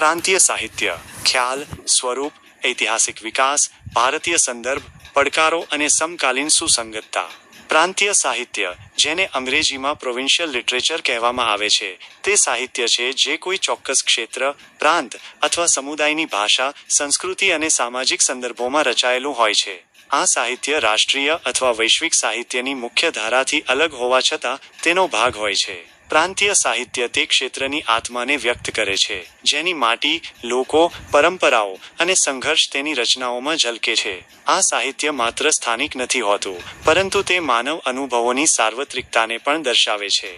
પ્રાંતીય સાહિત્ય, ખ્યાલ, સ્વરૂપ, ઐતિહાસિક વિકાસ, ભારતીય સંદર્ભ, પડકારો અને સમકાલીન સુસંગતતા. પ્રાંતીય સાહિત્ય, જેને અંગ્રેજીમાં પ્રોવિન્શિયલ લિટરેચર કહેવામાં આવે છે, તે સાહિત્ય છે જે કોઈ ચોક્કસ ક્ષેત્ર, પ્રાંત અથવા સમુદાયની ભાષા, સંસ્કૃતિ અને સામાજિક સંદર્ભોમાં રચાયેલું હોય છે. આ સાહિત્ય રાષ્ટ્રીય અથવા વૈશ્વિક સાહિત્યની મુખ્ય ધારાથી અલગ હોવા છતાં તેનો ભાગ હોય છે. પ્રાંતીય સાહિત્ય તે ક્ષેત્રની આત્માને વ્યક્ત કરે છે, જેની માટી, લોકો, પરંપરાઓ અને સંઘર્ષ તેની રચનાઓમાં ઝલકે છે. આ સાહિત્ય માત્ર સ્થાનિક નથી હોતું, પરંતુ તે માનવ અનુભવોની સાર્વત્રિકતાને પણ દર્શાવે છે.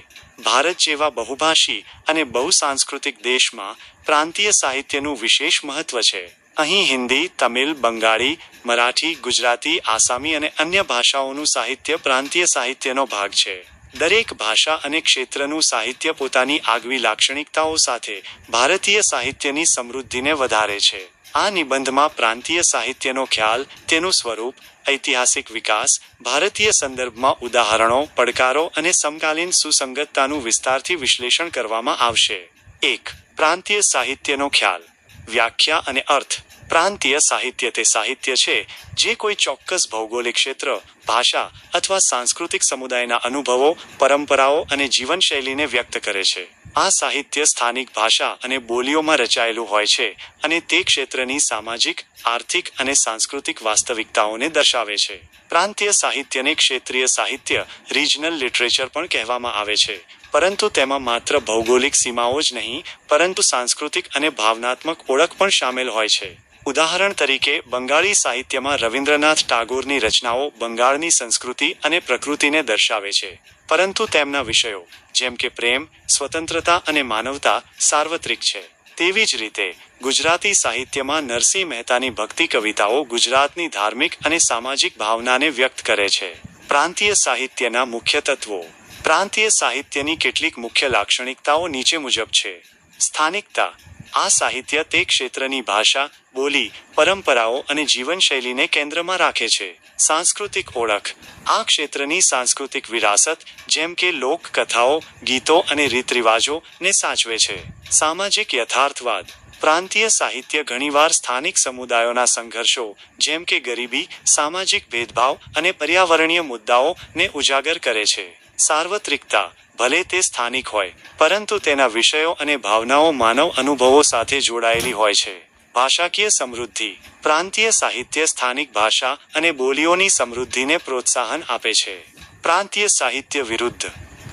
ભારત જેવા બહુભાષી અને બહુસાંસ્કૃતિક દેશમાં પ્રાંતીય સાહિત્યનું વિશેષ મહત્વ છે. અહીં હિન્દી, તમિલ, બંગાળી, મરાઠી, ગુજરાતી, આસામી અને અન્ય ભાષાઓનું સાહિત્ય પ્રાંતીય સાહિત્યનો ભાગ છે. દરેક ભાષા અને ક્ષેત્રનું સાહિત્ય પોતાની આગવી લાક્ષણિકતાઓ સાથે ભારતીય સાહિત્યની સમૃદ્ધિને વધારે છે. આ નિબંધમાં પ્રાંતીય સાહિત્યનો ખ્યાલ, તેનું સ્વરૂપ, ઐતિહાસિક વિકાસ, ભારતીય સંદર્ભમાં ઉદાહરણો, પડકારો અને સમકાલીન સુસંગતતાનું વિસ્તારથી વિશ્લેષણ કરવામાં આવશે. એક, પ્રાંતીય સાહિત્યનો ખ્યાલ. વ્યાખ્યા અને અર્થ. પ્રાંતીય સાહિત્ય તે સાહિત્ય છે, જે કોઈ ચોક્કસ ભૌગોલિક ક્ષેત્ર, ભાષા અથવા સાંસ્કૃતિક સમુદાયના અનુભવો, પરંપરાઓ અને જીવનશૈલીને વ્યક્ત કરે છે. આ સાહિત્ય સ્થાનિક ભાષા અને બોલીઓમાં રચાયેલું હોય છે અને તે ક્ષેત્રની સામાજિક, આર્થિક અને સાંસ્કૃતિક વાસ્તવિકતાઓને દર્શાવે છે. પ્રાંતીય સાહિત્યને ક્ષેત્રીય સાહિત્ય રિજનલ લિટરેચર પણ કહેવામાં આવે છે. પરંતુ તેમાં માત્ર ભૌગોલિક સીમાઓ જ નહીં, પરંતુ સાંસ્કૃતિક અને ભાવનાત્મક ઓળખ પણ સામેલ હોય છે. ઉદાહરણ તરીકે, બંગાળી સાહિત્યમાં રવિન્દ્રનાથ ટાગોરની રચનાઓ બંગાળની સંસ્કૃતિ અને પ્રકૃતિને દર્શાવે છે. પરંતુ તેમના વિષયો, જેમ કે પ્રેમ, સ્વતંત્રતા અને માનવતા, સાર્વત્રિક છે. તેવી જ રીતે, ગુજરાતી સાહિત્યમાં નરસિંહ મહેતાની ભક્તિ કવિતાઓ ગુજરાતની ધાર્મિક અને સામાજિક ભાવનાને વ્યક્ત કરે છે. પ્રાંતીય સાહિત્યના મુખ્ય તત્વો. પ્રાંતીય સાહિત્યની કેટલીક મુખ્ય લાક્ષણિકતાઓ નીચે મુજબ છે. સ્થાનિકતા. આ સાહિત્ય તે ક્ષેત્રની ભાષા બોલી, પરંપરાઓ અને જીવનશૈલીને કેન્દ્રમાં રાખે છે. સાંસ્કૃતિક ઓળખ. આ ક્ષેત્રની સાંસ્કૃતિક વિરાસત, જેમ કે લોકકથાઓ, ગીતો અને રીતરિવાજો, ને સાચવે છે. સામાજિક યથાર્થવાદ. પ્રાંતીય સાહિત્ય ઘણીવાર સ્થાનિક સમુદાયોના સંઘર્ષો, જેમ કે ગરીબી, સામાજિક ભેદભાવ અને પર્યાવરણીય મુદ્દાઓને ઉજાગર કરે છે. સાર્વત્રિકતા. ભલે તે સ્થાનિક હોય, પરંતુ તેના વિષયો અને ભાવનાઓ માનવ અનુભવો સાથે જોડાયેલી હોય છે. ભાષાકીય સમૃદ્ધિ, પ્રાંતીય સાહિત્ય સ્થાનિક ભાષા અને બોલીઓની સમૃદ્ધિને પ્રોત્સાહન આપે છે. પ્રાંતીય સાહિત્ય વિરુદ્ધ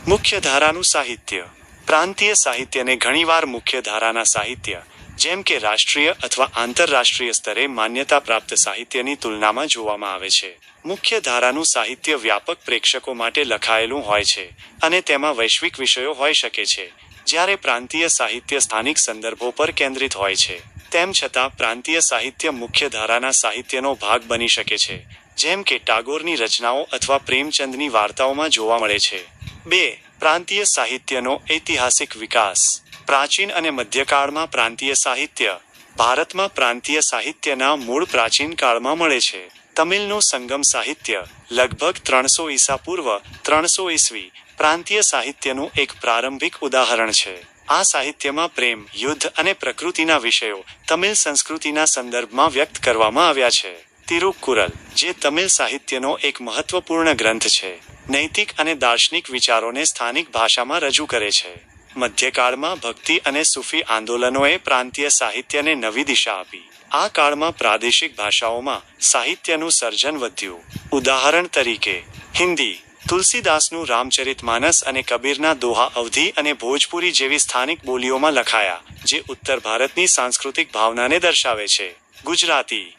મુખ્ય ધારાનું સાહિત્ય. પ્રાંતીય સાહિત્યને ઘણીવાર મુખ્ય ધારાના સાહિત્ય, જેમ કે રાષ્ટ્રીય અથવા આંતરરાષ્ટ્રીય સ્તરે માન્યતા પ્રાપ્ત સાહિત્યની તુલનામાં જોવામાં આવે છે. મુખ્ય ધારાનું સાહિત્ય વ્યાપક પ્રેક્ષકો માટે લખાયેલું હોય છે અને તેમાં વૈશ્વિક વિષયો હોઈ શકે છે, જ્યારે પ્રાંતીય સાહિત્ય સ્થાનિક સંદર્ભો પર કેન્દ્રિત હોય છે. તેમ છતાં પ્રાંતીય સાહિત્ય મુખ્ય ધારાના સાહિત્યનો ભાગ બની શકે છે, જેમ કે ટાગોરની રચનાઓ અથવા પ્રેમચંદની વાર્તાઓમાં જોવા મળે છે. બે, પ્રાંતીય સાહિત્યનો ઐતિહાસિક વિકાસ. પ્રાચીન અને મધ્યકાળમાં પ્રાંતીય સાહિત્ય ભારતમાં પ્રાંતીય સાહિત્યના મૂળ પ્રાચીન કાળમાં મળે છે. તમિલનું સંગમ સાહિત્ય લગભગ ત્રણસો ઈસા પૂર્વ ત્રણસો ઈસવી પ્રાંતીય સાહિત્યનું એક પ્રારંભિક ઉદાહરણ છે. આ સાહિત્યમાં પ્રેમ, યુદ્ધ અને પ્રકૃતિના વિષયો તમિલ સંસ્કૃતિના સંદર્ભમાં વ્યક્ત કરવામાં આવ્યા છે. તિરુક્કુરલ, જે તમિલ સાહિત્યનો એક મહત્વપૂર્ણ ગ્રંથ છે, નૈતિક અને દાર્શનિક વિચારોને સ્થાનિક ભાષામાં રજૂ કરે છે. મધ્યકાળમાં ભક્તિ અને સૂફી આંદોલનોએ પ્રાંતીય સાહિત્યને નવી દિશા આપી. આ કાળમાં પ્રાદેશિક ભાષાઓમાં સાહિત્યનું સર્જન વધ્યું. ઉદાહરણ તરીકે, હિન્દી તુલસીદાસનું રામચરિત માનસ અને કબીરના દોહા અવધી અને ભોજપુરી જેવી સ્થાનિક બોલીઓમાં લખાયા, જે ઉત્તર ભારતની સાંસ્કૃતિક ભાવનાને દર્શાવે છે. ગુજરાતી.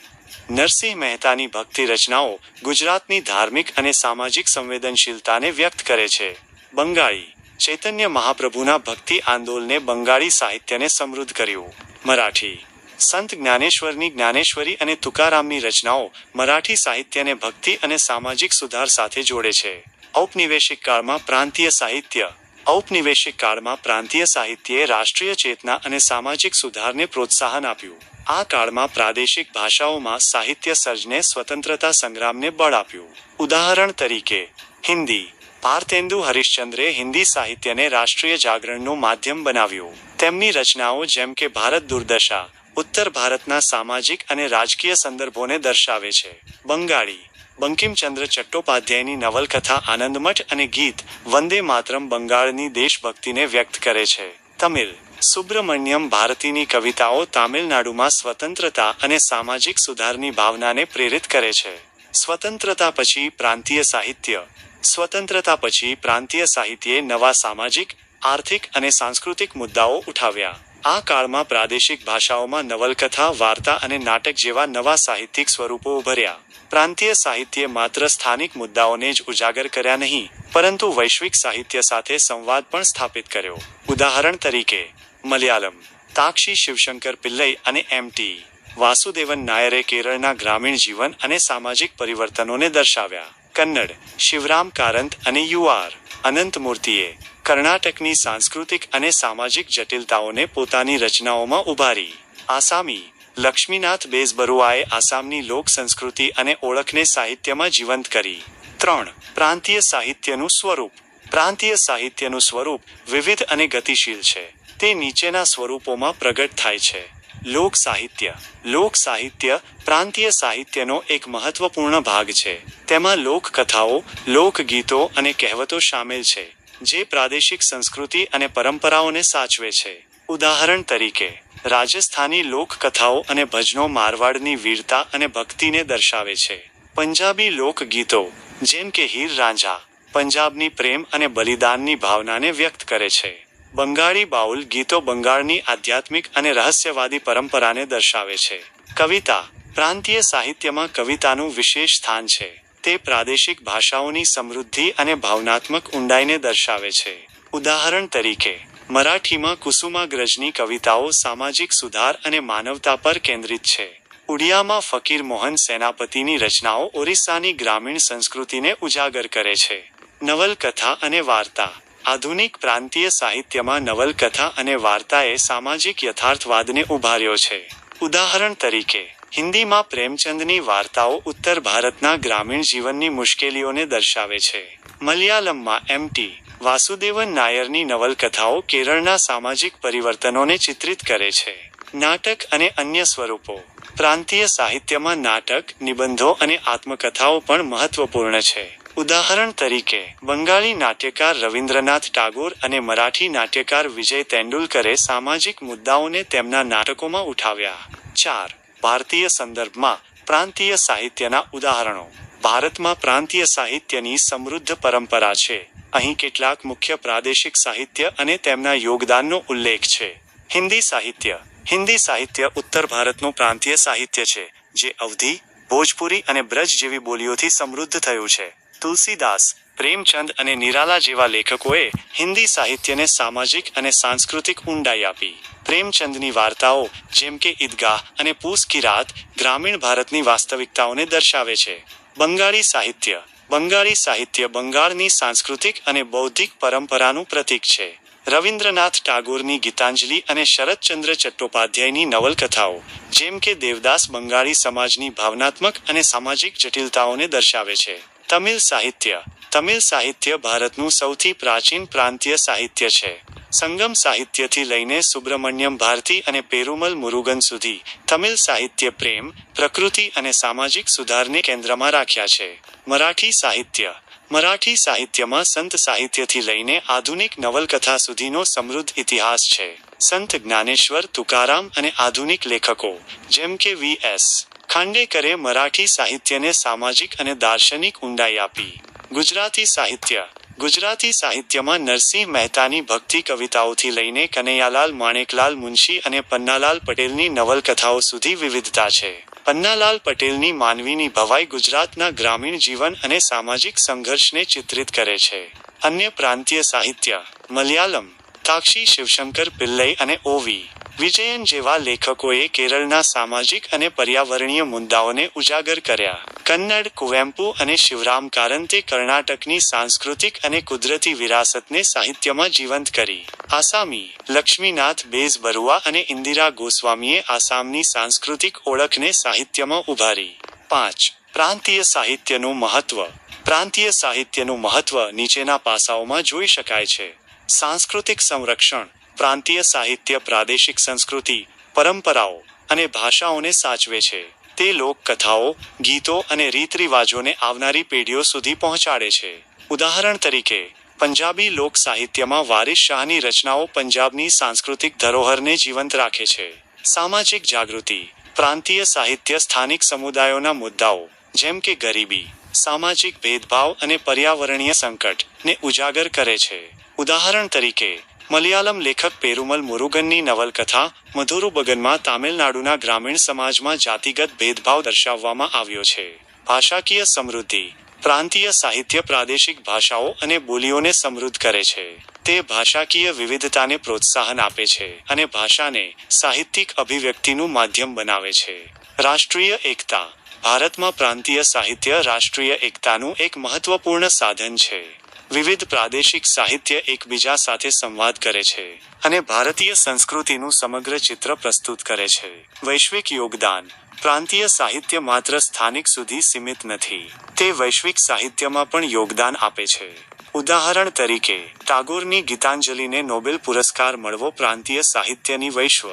નરસિંહ મહેતાની ભક્તિ રચનાઓ ગુજરાતની ધાર્મિક અને સામાજિક સંવેદનશીલતાને વ્યક્ત કરે છે. બંગાળી. ચૈતન્ય મહાપ્રભુના ભક્તિ આંદોલને બંગાળી સાહિત્યને સમૃદ્ધ કર્યું. મરાઠી. સંત જ્ઞાનેશ્વરની જ્ઞાનેશ્વરી અને તુકારામની રચનાઓ મરાઠી સાહિત્યને ભક્તિ અને સામાજિક સુધાર સાથે જોડે છે. ઔપનિવેશિક કાળમાં પ્રાંતીય સાહિત્ય. ઔપનિવેશિક કાળમાં પ્રાંતીય સાહિત્યએ રાષ્ટ્રીય ચેતના અને સામાજિક સુધારને પ્રોત્સાહન આપ્યું. આ કાળમાં પ્રાદેશિક ભાષાઓમાં સાહિત્ય સર્જને સ્વતંત્રતા સંગ્રામને બળ આપ્યું. ઉદાહરણ તરીકે, હિન્દી. ભારતેન્દુ હરિશ્ચંદ્રે હિન્દી સાહિત્યને રાષ્ટ્રીય જાગરણનું માધ્યમ બનાવ્યું. તેમની રચનાઓ જેમ કે ભારત દુર્દશા, ઉત્તર ભારતના સામાજિક અને રાજકીય સંદર્ભોને દર્શાવે છે. બંગાળી. બંકિમચંદ્ર ચટ્ટોપાધ્યાયની નવલકથા આનંદમઠ અને ગીત વંદે માતરમ બંગાળની દેશભક્તિને વ્યક્ત કરે છે. તમિલ. સુબ્રમણ્યમ ભારતીની કવિતાઓ તામિલનાડુમાં સ્વતંત્રતા અને સામાજિક સુધારની ભાવનાને પ્રેરિત કરે છે. સ્વતંત્રતા પછી પ્રાંતીય સાહિત્ય. સ્વતંત્રતા પછી પ્રાંતીય સાહિત્યે નવા સામાજિક, આર્થિક અને સાંસ્કૃતિક મુદ્દાઓ ઉઠાવ્યા. આ કાળમાં પ્રાદેશિક ભાષાઓમાં નવલકથા, વાર્તા અને નાટક જેવા નવા સાહિત્યિક સ્વરૂપો ઉભર્યા. પ્રાંતીય સાહિત્યે માત્ર સ્થાનિક મુદ્દાઓને જ ઉજાગર કર્યા નહીં, પરંતુ વૈશ્વિક સાહિત્ય સાથે સંવાદ પણ સ્થાપિત કર્યો ઉદાહરણ તરીકે, મલયાલમ, તાક્ષી શિવશંકર પિલ્લઈ અને એમ.ટી. વાસુદેવન નાયરે કેરળના ગ્રામીણ જીવન અને સામાજિક પરિવર્તનોને દર્શાવ્યા કન્નડ, શિવરામ કારંત અને યુઆર અનંતમૂર્તિએ કર્ણાટકની સાંસ્કૃતિક અને સામાજિક જટિલતાઓને પોતાની રચનાઓમાં ઉભારી આસામી લક્ષ્મીનાથ બેઝબરુઆએ આસામની લોક સંસ્કૃતિ અને ઓળખને સાહિત્યમાં જીવંત કરી. ત્રણ, પ્રાંતીય સાહિત્યનું સ્વરૂપ. પ્રાંતીય સાહિત્યનું સ્વરૂપ વિવિધ અને ગતિશીલ છે. તે નીચેના સ્વરૂપોમાં પ્રગટ થાય છે. લોક સાહિત્ય. લોક સાહિત્ય પ્રાંતીય સાહિત્યનો એક મહત્વપૂર્ણ ભાગ છે. તેમાં લોકકથાઓ લોકગીતો અને કહેવતો શામેલ છે, જે પ્રાદેશિક સંસ્કૃતિ અને પરંપરાઓને સાચવે છે. ઉદાહરણ તરીકે રાજસ્થાની લોકકથાઓ અને ભજનો મારવાડની વીરતા અને ભક્તિને દર્શાવે છે. પંજાબી લોકગીતો, જેમ કે હીર રાંઝા, પંજાબની પ્રેમ અને બલિદાનની ભાવનાને વ્યક્ત કરે છે. બંગાળી બાઉલ ગીતો બંગાળની આધ્યાત્મિક અને રહસ્યવાદી પરંપરાને દર્શાવે છે. કવિતા, પ્રાંતીય સાહિત્યમાં કવિતાનું વિશેષ સ્થાન છે. તે પ્રાદેશિક ભાષાઓની સમૃદ્ધિ અને ભાવનાત્મક ઊંડાઈને દર્શાવે છે. ઉદાહરણ તરીકે મરાઠીમાં કુસુમાગ્રજની કવિતાઓ સામાજિક સુધાર અને માનવતા પર કેન્દ્રિત છે. ઉડિયામાં ફકીર મોહન સેનાપતિની રચનાઓ ઓરિસ્સાની ગ્રામીણ સંસ્કૃતિને ઉજાગર કરે છે. નવલકથા અને વાર્તા. આધુનિક પ્રાંતીય સાહિત્યમાં નવલકથા અને વાર્તાએ સામાજિક યથાર્થવાદને ઉભાર્યો છે. ઉદાહરણ તરીકે, હિન્દીમાં પ્રેમચંદની વાર્તાઓ ઉત્તર ભારતના ગ્રામીણ જીવનની મુશ્કેલીઓને દર્શાવે છે. મલયાલમમાં એમ.ટી. વાસુદેવન નાયરની નવલકથાઓ કેરળના સામાજિક પરિવર્તનોને ચિત્રિત કરે છે. નાટક અને અન્ય સ્વરૂપો. પ્રાંતીય સાહિત્યમાં નાટક, નિબંધો અને આત્મકથાઓ પણ મહત્વપૂર્ણ છે. ઉદાહરણ તરીકે, બંગાળી નાટ્યકાર રવિન્દ્રનાથ ટાગોર અને મરાઠી નાટ્યકાર વિજય તેંડુલકરે સામાજિક મુદ્દાઓને તેમના નાટકોમાં ઉઠાવ્યા. ચાર, ભારતીય સંદર્ભમાં પ્રાંતીય સાહિત્યના ઉદાહરણો. ભારતમાં પ્રાંતીય સાહિત્યની સમૃદ્ધ પરંપરા છે. અહીં કેટલાક મુખ્ય પ્રાદેશિક સાહિત્ય અને તેમના યોગદાનનો ઉલ્લેખ છે. હિન્દી સાહિત્ય. હિન્દી સાહિત્ય ઉત્તર ભારતનું પ્રાંતીય સાહિત્ય છે, જે અવધી, ભોજપુરી અને બ્રજ જેવી બોલીઓથી સમૃદ્ધ થયું છે. તુલસીદાસ, પ્રેમચંદ અને નિરાલા જેવા લેખકોએ હિન્દી સાહિત્યને સામાજિક અને સાંસ્કૃતિક ઊંડાઈ આપી. પ્રેમચંદની વાર્તાઓ, જેમ કે ઈદગાહ અને પૂસ કી રાત, ગ્રામીણ ભારતની વાસ્તવિકતાઓને દર્શાવે છે. બંગાળી સાહિત્ય. બંગાળી સાહિત્ય બંગાળની સાંસ્કૃતિક અને બૌદ્ધિક પરંપરાનું પ્રતીક છે. રવિન્દ્રનાથ ટાગોરની ગીતાંજલિ અને શરદચંદ્ર ચટ્ટોપાધ્યાયની નવલકથાઓ, જેમ કે દેવદાસ બંગાળી સમાજની ભાવનાત્મક અને સામાજિક જટિલતાઓને દર્શાવે છે. તમિલ સાહિત્ય તમિલ સાહિત્ય ભારતનું સૌથી પ્રાચીન પ્રાંતીય સાહિત્ય છે. સંગમ સાહિત્યથી લઈને સુબ્રમણ્યમ ભારતી અને પેરુમલ મુરુગન સુધી તમિલ સાહિત્ય પ્રેમ, પ્રકૃતિ અને સામાજિક સુધારને કેન્દ્રમાં રાખ્યા છે. મરાઠી સાહિત્ય. મરાઠી સાહિત્યમાં સંત સાહિત્યથી લઈને આધુનિક નવલકથા સુધીનો સમૃદ્ધ ઇતિહાસ છે. સંત જ્ઞાનેશ્વર, તુકારામ અને આધુનિક લેખકો, જેમ કે વી એસ. ખાંડેકરે મરાઠી સાહિત્યને સામાજિક અને દાર્શનિક ઊંડાઈ આપી. ગુજરાતી સાહિત્ય. ગુજરાતી સાહિત્યમાં નરસિંહ મહેતાની ભક્તિ કવિતાઓથી લઈને કનૈયાલાલ, માણેકલાલ, મુનશી અને પન્નાલાલ પટેલની નવલકથાઓ સુધી વિવિધતા છે. પન્નાલાલ પટેલની માનવીની ભવાઈ ગુજરાતના ગ્રામીણ જીવન અને સામાજિક સંઘર્ષને ચિત્રિત કરે છે. અન્ય પ્રાંતીય સાહિત્ય, મલયાલમ, તાક્ષી, શિવશંકર પિલ્લઈ અને ઓવી વિજયન જેવા લેખકોએ કેરળના સામાજિક અને પર્યાવરણીય મુદ્દાઓને ઉજાગર કર્યા. કન્નડ, કુવેમ્પુ અને શિવરામ કારંતે કર્ણાટકની સાંસ્કૃતિક અને કુદરતી વિરાસતને સાહિત્યમાં જીવંત કરી. આસામી, લક્ષ્મીનાથ બેઝબરુઆ અને ઇન્દિરા ગોસ્વામીએ આસામની સાંસ્કૃતિક ઓળખને સાહિત્યમાં ઉભારી. પાંચ, પ્રાંતીય સાહિત્યનું મહત્વ. પ્રાંતીય સાહિત્યનું મહત્વ નીચેના પાસાઓમાં જોઈ શકાય છે. સાંસ્કૃતિક સંરક્ષણ. પ્રાંતીય સાહિત્ય, પ્રાદેશિક સંસ્કૃતિ, પરંપરાઓ અને ભાષાઓને સાચવે છે. તે લોકકથાઓ, ગીતો અને રીત રિવાજોને આવનારી પેઢીઓ સુધી પહોંચાડે છે. ઉદાહરણ તરીકે, પંજાબી લોક સાહિત્યમાં વારિસ શાહની રચનાઓ પંજાબની સાંસ્કૃતિક ધરોહરને જીવંત રાખે છે. સામાજિક જાગૃતિ, પ્રાંતીય સાહિત્ય સ્થાનિક સમુદાયોના મુદ્દાઓ, જેમ કે ગરીબી, સામાજિક ભેદભાવ અને પર્યાવરણીય સંકટને ઉજાગર કરે છે. ઉદાહરણ તરીકે મલયાલમ લેખક પેરુમલ મુરુગનની નવલકથા મધુરુબગનમાં તામિલનાડુના ગ્રામીણ સમાજમાં જાતિગત ભેદભાવ દર્શાવવામાં આવ્યો છે. ભાષાકીય સમૃદ્ધિ, પ્રાંતીય સાહિત્ય પ્રાદેશિક ભાષાઓ અને બોલીઓને સમૃદ્ધ કરે છે. તે ભાષાકીય વિવિધતાને પ્રોત્સાહન આપે છે અને ભાષાને સાહિત્યિક અભિવ્યક્તિનું માધ્યમ બનાવે છે. રાષ્ટ્રીય એકતા, ભારતમાં પ્રાંતીય સાહિત્ય રાષ્ટ્રીય એકતાનું એક મહત્વપૂર્ણ સાધન છે. વિવિધ પ્રાદેશિક સાહિત્ય એકબીજા સાથે સંવાદ કરે છે અને ભારતીય સંસ્કૃતિનું સમગ્ર ચિત્ર પ્રસ્તુત કરે છે. વૈશ્વિક યોગદાન. પ્રાંતીય સાહિત્ય માત્ર સ્થાનિક સુધી સીમિત નથી. તે વૈશ્વિક સાહિત્યમાં પણ યોગદાન આપે છે. ઉદાહરણ તરીકે, ટાગોરની ગીતાંજલિને નોબેલ પુરસ્કાર મળવો પ્રાંતીય સાહિત્યની વૈશ્વ